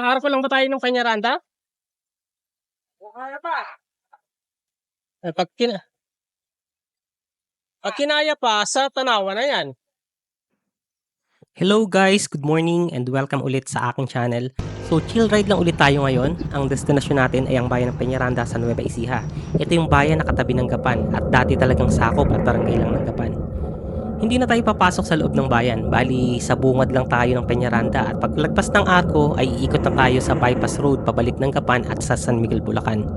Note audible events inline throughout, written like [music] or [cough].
Sa arko lang ba tayo ng Peñaranda? Kaya pa. Eh, pag, kina... pag kinaya pa, sa tanawa na yan. Hello guys, good morning and welcome ulit sa aking channel. So chill ride lang ulit tayo ngayon. Ang destinasyon natin ay ang bayan ng Peñaranda sa Nueva Ecija. Ito yung bayan na katabi ng Gapan at dati talagang sakop at barangay lang ng Gapan. Hindi na tayo papasok sa loob ng bayan, bali sa bungad lang tayo ng Peñaranda at paglagpas ng arko ay iikot na tayo sa bypass road pabalik ng Gapan at sa San Miguel, Bulacan.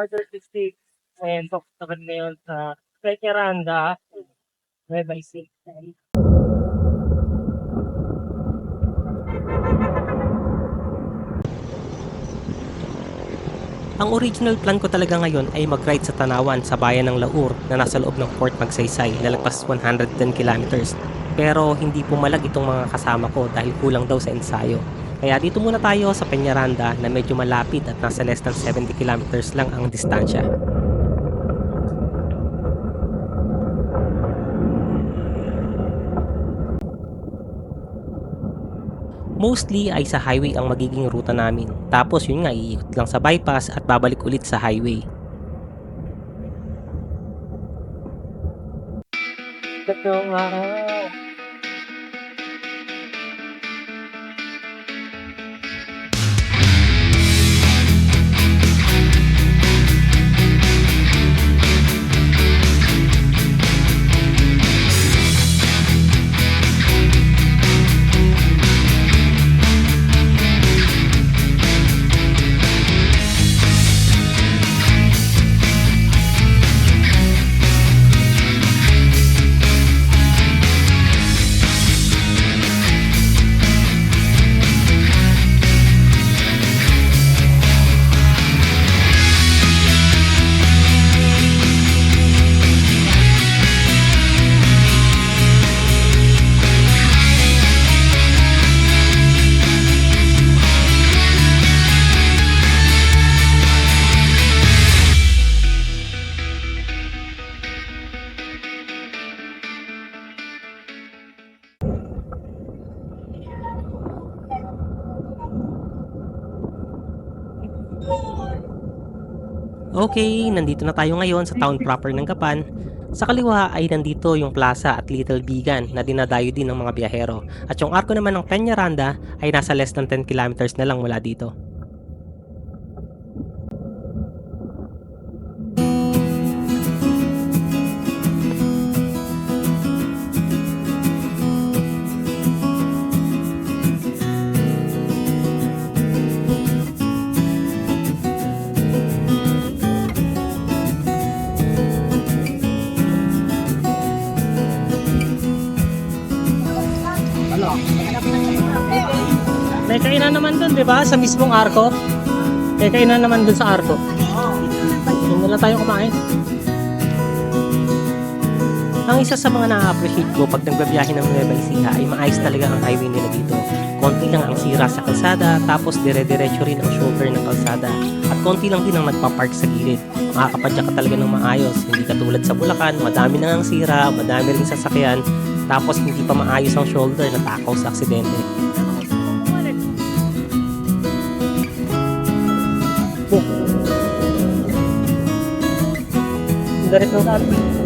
To six and naman ngayon sa Peñaranda, Nueva Ecija. Ang original plan ko talaga ngayon ay mag-ride sa Tanawan sa bayan ng Laur na nasa loob ng Port Magsaysay na lagpas 110 kilometers. Pero hindi pumalag itong mga kasama ko dahil kulang daw sa ensayo. Kaya dito muna tayo sa Peñaranda na medyo malapit at nasa less than 70 kilometers lang ang distansya. Mostly ay sa highway ang magiging ruta namin. Tapos yun nga, iikot lang sa bypass at babalik ulit sa highway. Ito nga. Okay, nandito na tayo ngayon sa town proper ng Gapan. Sa kaliwa ay nandito yung plaza at Little Bigan na dinadayo din ng mga biyahero. At yung arko naman ng Peñaranda ay nasa less than 10 kilometers na lang mula dito. Naman dun, di ba? Sa mismong arko. May kainan naman dun sa arko. Doon na lang tayo kumain. Ang isa sa mga na-appreciate ko pag nagbabiyahe ng Nueva Ecija ay maayos talaga ang highway nila dito. Konti lang ang sira sa kalsada, tapos dire-diretso rin ang shoulder ng kalsada. At konti lang din ang nagpa-park sa gilid. Makakapadya ka talaga ng maayos. Hindi katulad sa Bulacan, madami na ang sira, madami rin sasakyan, tapos hindi pa maayos ang shoulder, natakaw sa aksidente. Diretso ka.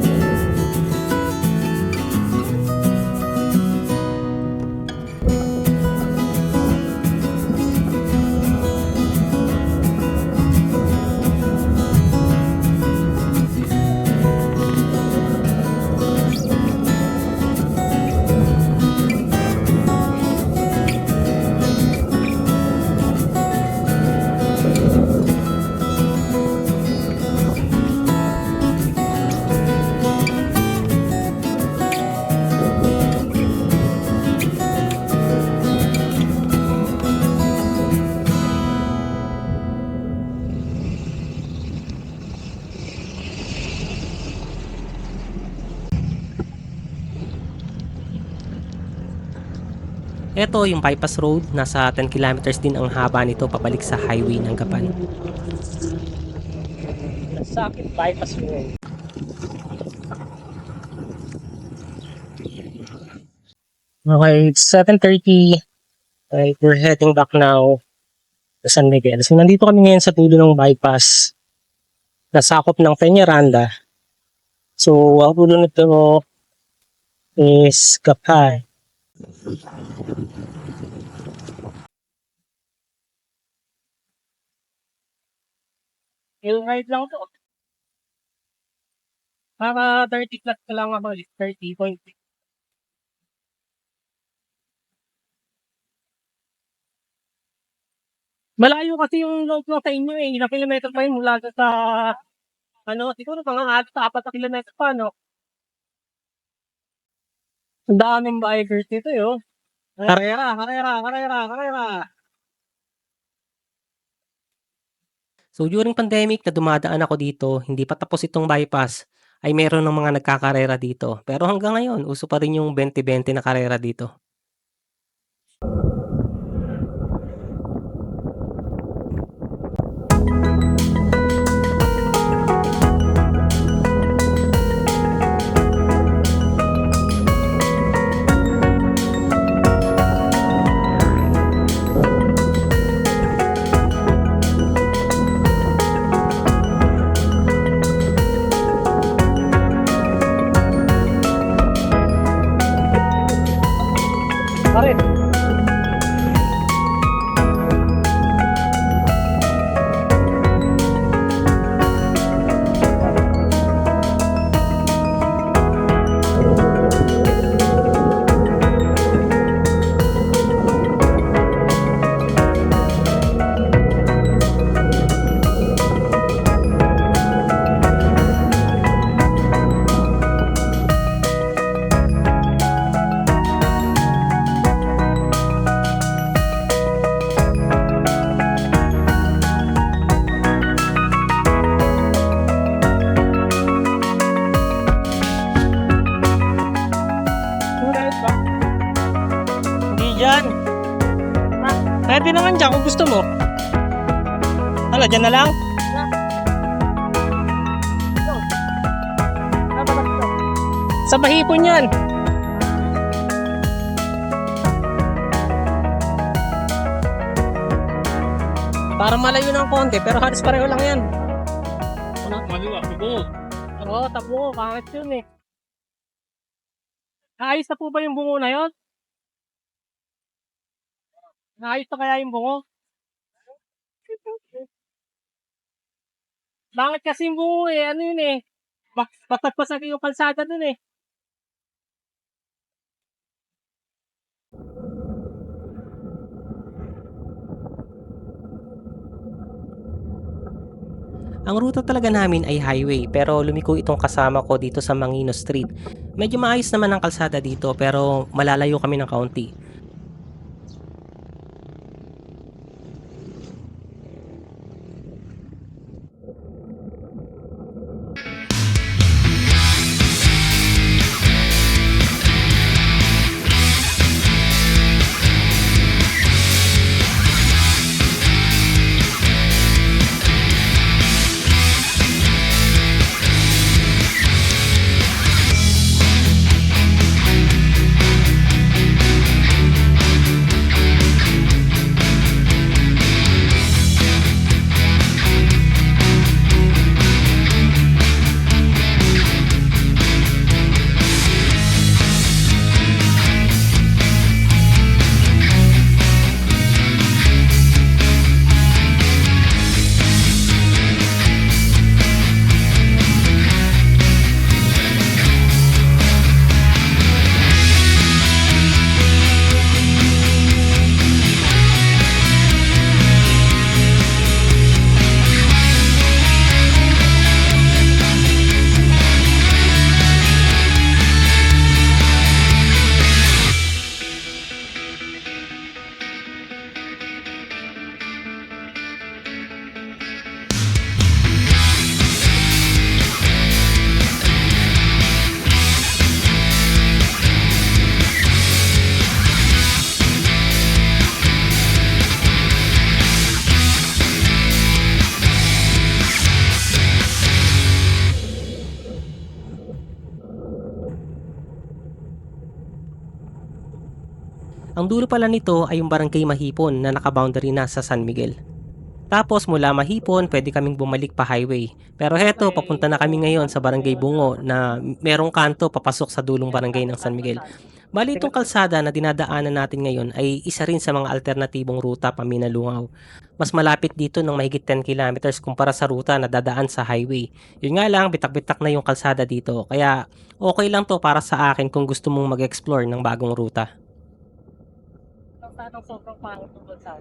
Ito yung bypass road, nasa 10 kilometers din ang haba nito pabalik sa highway ng Gapan. Sa akin, bypass road. Okay, it's 7.30. Right, we're heading back now to San Miguel. So, nandito kami ngayon sa dulo ng bypass na sakop ng Peñaranda. So, ang dulo nito is Gapay. Hill ride lang to. Para 30 plus ka lang ako. 30.6. Malayo kasi yung load mo sa inyo eh. Ilang kilometer pa yun mula sa ano, siguro mga apat sa apat na kilometer pa, no? Ang daming bikers dito, eh, oh. Karera, karera, karera, karera. So during pandemic na dumadaan ako dito, hindi pa tapos itong bypass, ay meron ng mga nagkakarera dito. Pero hanggang ngayon, uso pa rin yung 20-20 na karera dito. Dyan na lang? Sa bahipon yan. Para malayo ng konti, pero halos pareho lang yan. Maliwa, tubo. Oo, tabo, pangit yun eh. Naayos na po ba yung bungo na yun? Naayos na kaya yung bungo? Bakit kasi bungo eh? Ano yun eh? Basag-basag yung kalsada dun eh. Ang ruta talaga namin ay highway pero lumiko itong kasama ko dito sa Mangino Street. Medyo maayos naman ang kalsada dito pero malalayo kami ng kaunti. Ang dulo pala nito ay yung barangay Mahipon na nakaboundary na sa San Miguel. Tapos mula Mahipon, pwede kaming bumalik pa highway. Pero heto, papunta na kami ngayon sa barangay Bungo na merong kanto papasok sa dulong barangay ng San Miguel. Bali itong kalsada na dinadaanan natin ngayon ay isa rin sa mga alternatibong ruta paminalungaw. Mas malapit dito ng mahigit 10 kilometers kumpara sa ruta na dadaan sa highway. Yun nga lang, bitak-bitak na yung kalsada dito. Kaya okay lang to para sa akin kung gusto mong mag-explore ng bagong ruta. Ang sobrang pangit ng bansa.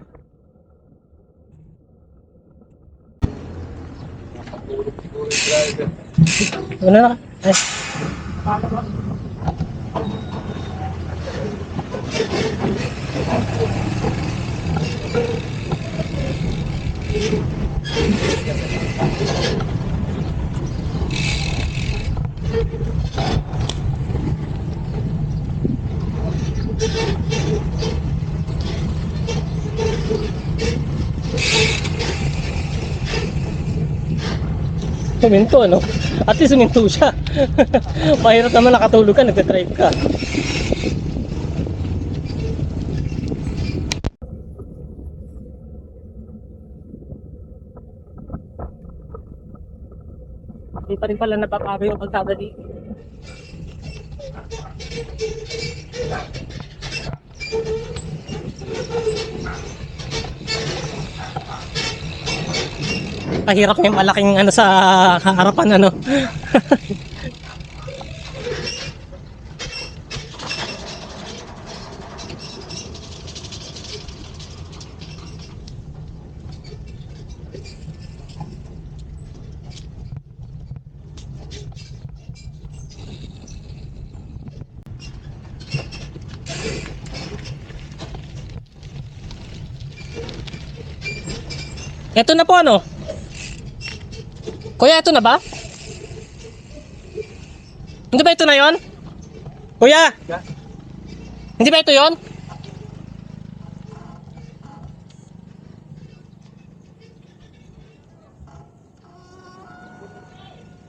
Una na. Ay. Suminto, ano? At least suminto siya. [laughs] Mahirap naman nakatulog ka, nagte-drive ka. Hindi pa rin pala nababago yung kalsada dito. Kahirap yung malaking ano sa harapan ano. Ito na po ano? Kuya, ito na ba? Hindi ba ito na yon? Kuya! Hindi ba ito yon?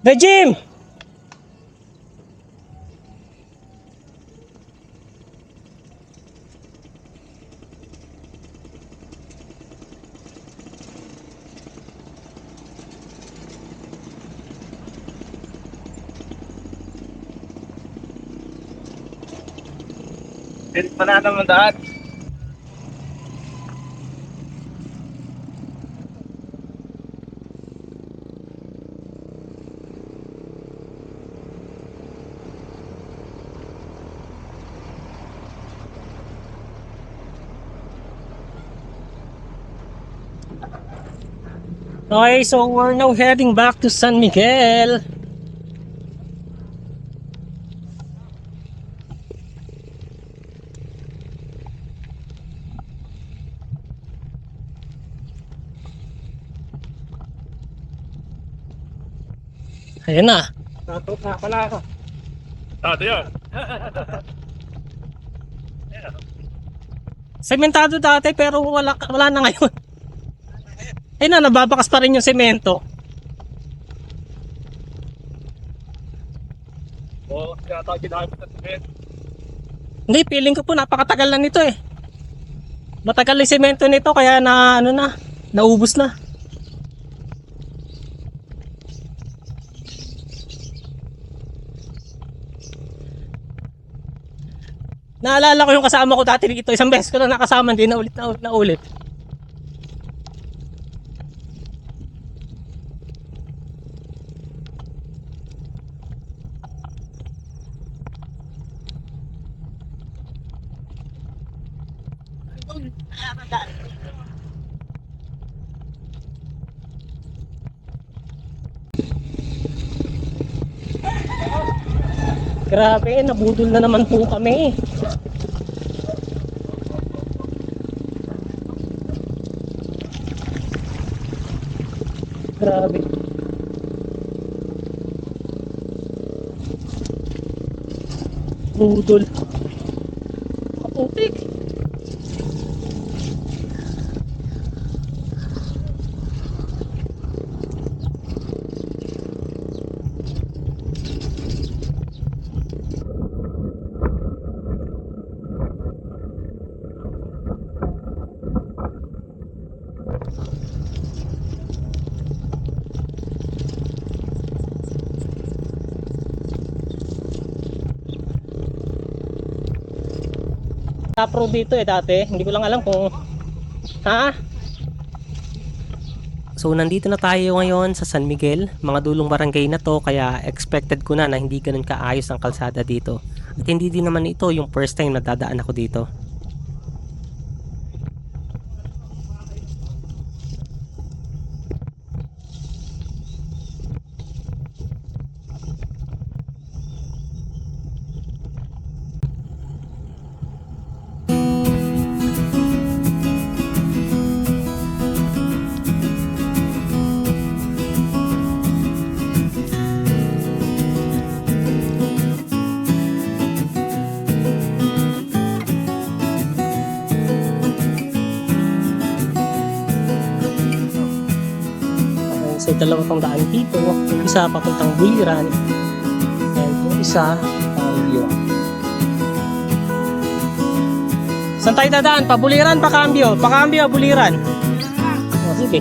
Regime! Din pa na naman daan. Okay, so we're now heading back to San Miguel. Ayan na. Natok na pala ako. Tato yan. Sementado dati pero wala, wala na ngayon. Ayun na, nababakas pa rin yung semento. Oo, kaya tayo ginamit na sabihin. Hindi, feeling ko po napakatagal na nito eh. Matagal yung semento nito kaya na ano na, naubos na. Naalala ko yung kasama ko dati dito. Isang beses ko na nakasama, hindi na ulit na, na ulit. Grabe, nabudol na naman po kami. Grabe. Budol. Tapro dito eh dati. Hindi ko lang alam kung... Ha? So nandito na tayo ngayon sa San Miguel, mga dulong barangay na to kaya expected ko na na hindi ganun kaayos ang kalsada dito. At hindi din naman ito yung first time na dadaan ako dito. Okay, so dalawa pang daan dito. Yung isa papuntang Buliran. And yung isa Cambio. Saan tayo dadaan? Pa Buliran, pa Cambio? Pa Cambio, Buliran. Oh, sige.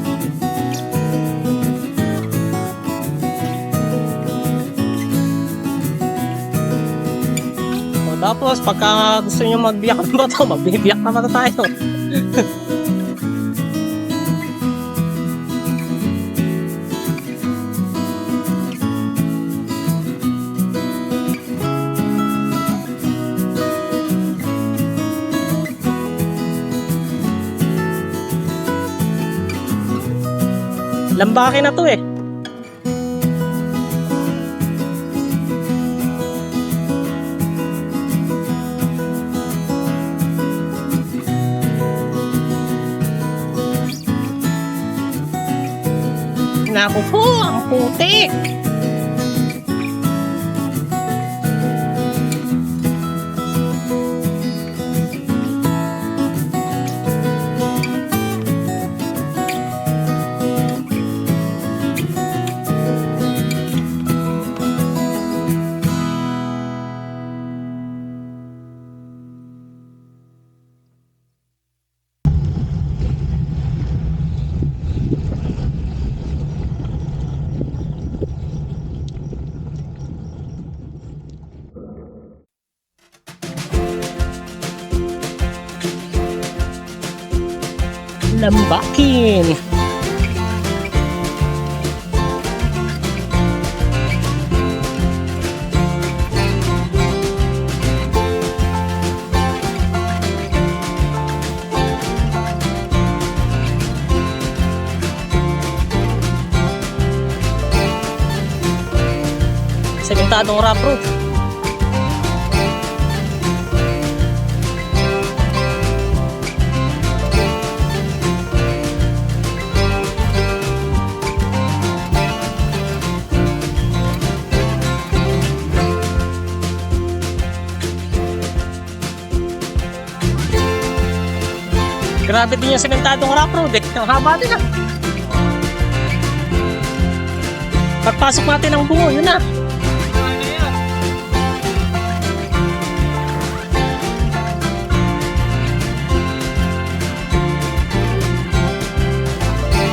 O, tapos, pagka gusto nyo magbiyak ng bato, [laughs] magbibiyak na bato tayo. [laughs] Lambake na to eh. Naku po, ang putik! Lambakin! Sementadong rough road. Grabe din yung sementadong rock road eh. Ang haba din ah. Pagpasok natin ng bungo, yun na.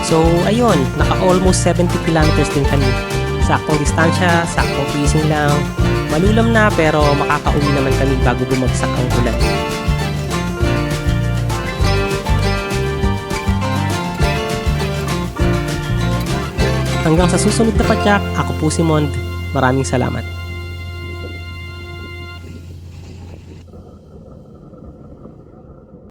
So, ayun, naka almost 70 kilometers din kami. Saktong distansya, saktong pacing lang. Malulam na pero makakauwi naman kami bago bumagsak ang ulan. Hanggang sa susunod na padyak, ako po si Mond. Maraming salamat.